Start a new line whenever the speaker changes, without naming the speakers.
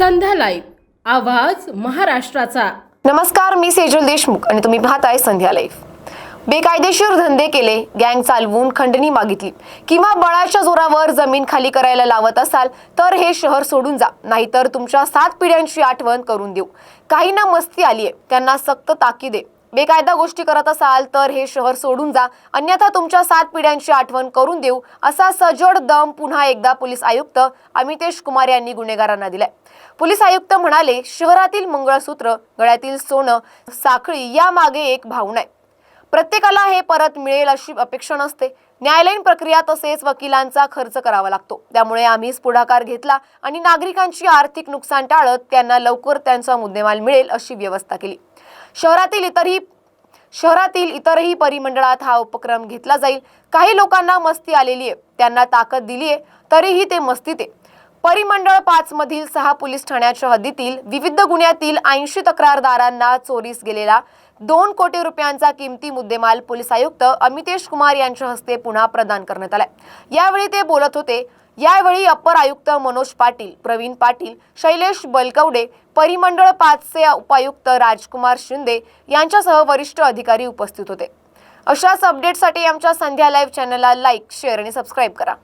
संध्या live. आवाज महाराष्ट्राचा.
नमस्कार मी सेजल देशमुख आणि तुम्ही पाहताय संध्या लाईव्ह. बेकायदेशीर धंदे केले गँग चालवून खंडणी मागितली. किंवा बळाच्या जोरावर जमीन खाली करायला लावत असाल तर हे शहर सोडून जा. नाहीतर तुमच्या सात पिढ्यांची आठवण करून देऊ. काहींना मस्ती आली आहे त्यांना सक्त ताकीद आहे. बेकायदा गोष्टी करत असाल तर हे शहर सोडून जा. अन्यथा तुमच्या सात पिढ्यांची आठवण करून देऊ. असा सजोड दम पुन्हा एकदा पोलीस आयुक्त अमितेश कुमार यांनी गुन्हेगारांना दिलाय. पोलीस आयुक्त म्हणाले शहरातील मंगळसूत्र गळ्यातील सोनं साखळी यामागे एक भावना आहे. प्रत्येकाला हे परत मिळेल अशी अपेक्षा नसते. न्यायालयीन प्रक्रिया तसेच वकिलांचा खर्च करावा लागतो. त्यामुळे आम्हीच पुढाकार घेतला आणि नागरिकांची आर्थिक नुकसान टाळत त्यांना लवकर त्यांचा मुद्देमाल मिळेल अशी व्यवस्था केली. शहरातील इतरही शहरातील इतरही परिमंडळात हा उपक्रम घेतला जाईल. काही लोकांना मस्ती आलेली आहे. त्यांना ताकद दिली आहे. तरीही ते मस्तीत आहे. परिमंडळ पाच मधील सहा पोलीस ठाण्याच्या हद्दीतील विविध गुन्ह्यातील ऐंशी तक्रारदारांना चोरीस गेलेला दोन कोटी रुपयांचा किमती मुद्देमाल पोलीस आयुक्त अमितेश कुमार यांच्या हस्ते पुन्हा प्रदान करण्यात आलाय. यावेळी ते बोलत होते यावेळी अप्पर आयुक्त मनोज पाटील प्रवीण पाटील शैलेश बलकवडे परिमंडळ पाचचे उपायुक्त राजकुमार शिंदे यांच्यासह वरिष्ठ अधिकारी उपस्थित होते. अशाच अपडेटसाठी आमच्या संध्या लाईव्ह चॅनलला लाईक शेअर आणि सबस्क्राईब करा.